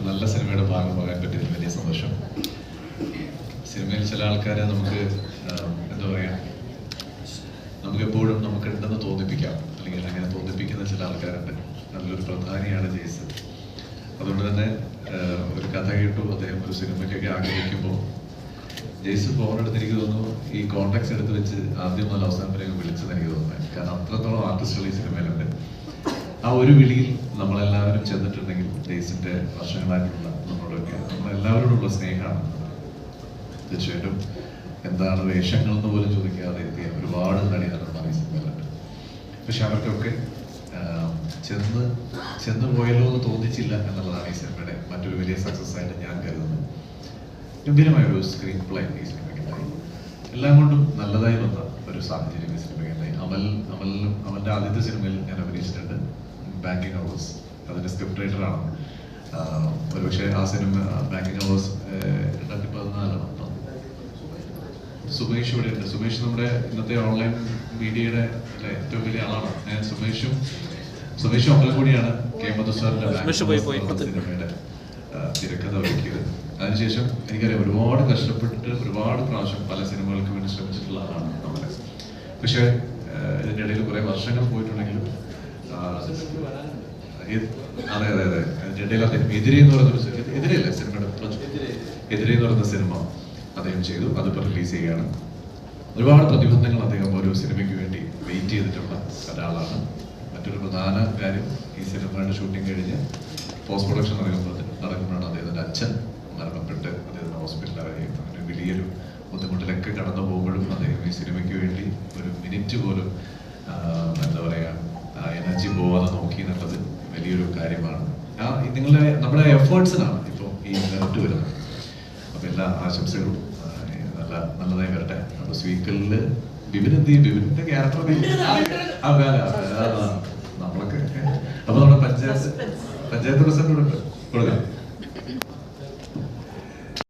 ഒരു നല്ല സിനിമയുടെ ഭാഗമാകാൻ പറ്റിയതിൽ വലിയ സന്തോഷം. സിനിമയിൽ ചില ആൾക്കാരെ നമുക്ക് എന്താ പറയാ നമുക്ക് എപ്പോഴും നമുക്ക് ഉണ്ടെന്ന് തോന്നിപ്പിക്കാം. അല്ലെങ്കിൽ അങ്ങനെ തോന്നിപ്പിക്കുന്ന ചില ആൾക്കാരുണ്ട്. അതിലൊരു പ്രധാനിയാണ് ജെയ്സൺ. അതുകൊണ്ട് തന്നെ ഒരു കഥ കേട്ടു അദ്ദേഹം ഒരു സിനിമയ്ക്കൊക്കെ ആഗ്രഹിക്കുമ്പോൾ ജെയ്സൺ ഫോൺ എടുത്ത് എനിക്ക് തോന്നുന്നു ഈ കോൺടാക്ട്സ് എടുത്ത് വെച്ച് ആദ്യം മുതൽ അവസാനം വരെ വിളിച്ചെന്ന് എനിക്ക് തോന്നുന്നത് കാരണം അത്രത്തോളം ആർട്ടിസ്റ്റുകൾ ഈ സിനിമയിലുണ്ട് ആ ഒരു വിളിയിൽ നമ്മളെല്ലാവരും ചെന്നിട്ടുണ്ടെങ്കിൽ ജെയ്സിന്റെ വർഷങ്ങളായിട്ടുള്ള നമ്മളൊക്കെ നമ്മളെല്ലാവരോടുള്ള സ്നേഹമാണ്. തീർച്ചയായിട്ടും എന്താണ് വേഷങ്ങൾ എന്ന് പോലും ചോദിക്കാതെ എത്തിയ ഒരുപാട് നടീനടന്മാർ ഈ സിനിമയിലുണ്ട്. പക്ഷെ അവർക്കൊക്കെ ചെന്ന് ചെന്ന് പോയല്ലോ എന്ന് തോന്നിച്ചില്ല എന്നുള്ളതാണ് ഈ സിനിമയുടെ മറ്റൊരു വലിയ സക്സസ് ആയിട്ട് ഞാൻ കരുതുന്നത്. ഗംഭീരമായ ഒരു സ്ക്രീൻ പ്ലേ ഈ സിനിമയ്ക്കുണ്ടായി എല്ലാം കൊണ്ടും നല്ലതായി വന്ന ഒരു സാഹചര്യം ഈ സിനിമയ്ക്കുണ്ടായി അമൽ അമലിനും അവന്റെ ആദ്യത്തെ സിനിമയിൽ ഞാൻ അഭിനയിച്ചിട്ടുണ്ട്. ബാങ്കിങ് അവേഴ്സ് അതിന്റെ സ്ക്രിപ്റ്റ് റൈറ്ററാണ് ഒരുപക്ഷെ ആ സിനിമ ബാങ്കിങ് അവേഴ്സ് രണ്ടായിരത്തി പതിനാലാണ് സുമേഷ് ഇവിടെ ഉണ്ട്. സുമേഷ് നമ്മുടെ ഇന്നത്തെ ഓൺലൈൻ മീഡിയയുടെ ഏറ്റവും വലിയ ആളാണ്. ഞാൻ സുമേഷും സുമേഷും അമലും കൂടിയാണ് കെ മധുസാറിന്റെ. സിനിമയുടെ തിരക്കഥ ഒരുക്കിയത് അതിനുശേഷം എനിക്കറിയാം ഒരുപാട് കഷ്ടപ്പെട്ടിട്ട് ഒരുപാട് പ്രാവശ്യം പല സിനിമകൾക്ക് വേണ്ടി ശ്രമിച്ചിട്ടുള്ള ആളാണ് നമ്മളെ പക്ഷേ ഇതിന്റെ ഇടയിൽ കുറേ വർഷങ്ങൾ പോയിട്ടുണ്ടെങ്കിലും അതെ അതെ അതെ. അദ്ദേഹം എതിരെ എന്ന് പറയുന്ന എതിരെയല്ലേ സിനിമയുടെ എതിരെ. എന്ന് പറയുന്ന സിനിമ അദ്ദേഹം ചെയ്തു. അതിപ്പോൾ റിലീസ് ചെയ്യുകയാണ്. ഒരുപാട് പ്രതിബന്ധങ്ങൾ അദ്ദേഹം ഓരോ സിനിമയ്ക്ക് വേണ്ടി വെയിറ്റ് ചെയ്തിട്ടുള്ള ഒരാളാണ്. മറ്റൊരു പ്രധാന കാര്യം ഈ സിനിമയുടെ ഷൂട്ടിംഗ് കഴിഞ്ഞ് പോസ്റ്റ് പ്രൊഡക്ഷൻ നടക്കുമ്പോൾ നടക്കുമ്പോഴാണ് അദ്ദേഹത്തിന്റെ അച്ഛൻ മരണപ്പെട്ട് അദ്ദേഹത്തിന് ഹോസ്പിറ്റലായി അങ്ങനെ വലിയൊരു ബുദ്ധിമുട്ടിലൊക്കെ കടന്നു പോകുമ്പോഴും അദ്ദേഹം ഈ സിനിമയ്ക്ക് വേണ്ടി ഒരു മിനിറ്റ് പോലും എന്താ പറയുക എനർജി പോവാതെ നോക്കി എന്നുള്ളത് വലിയൊരു കാര്യമാണ്. ആ നിങ്ങളുടെ നമ്മുടെ എഫേർട്സിനാണ് ഇപ്പോൾ ഈ മെറിറ്റ് വരുന്നത്. അപ്പം എല്ലാ ആശംസകളും നല്ല നല്ലതായി വരട്ടെ. അപ്പോൾ സ്വീക്കറിൽ ബിബിൻ എന്ത് ചെയ്യും? ബിബിന്റെ ക്യാരക്ടർ നമ്മളൊക്കെ അപ്പോൾ നമ്മുടെ പഞ്ചായത്ത് പഞ്ചായത്ത് പ്രസിഡന്റ് കൊടുക്കാം.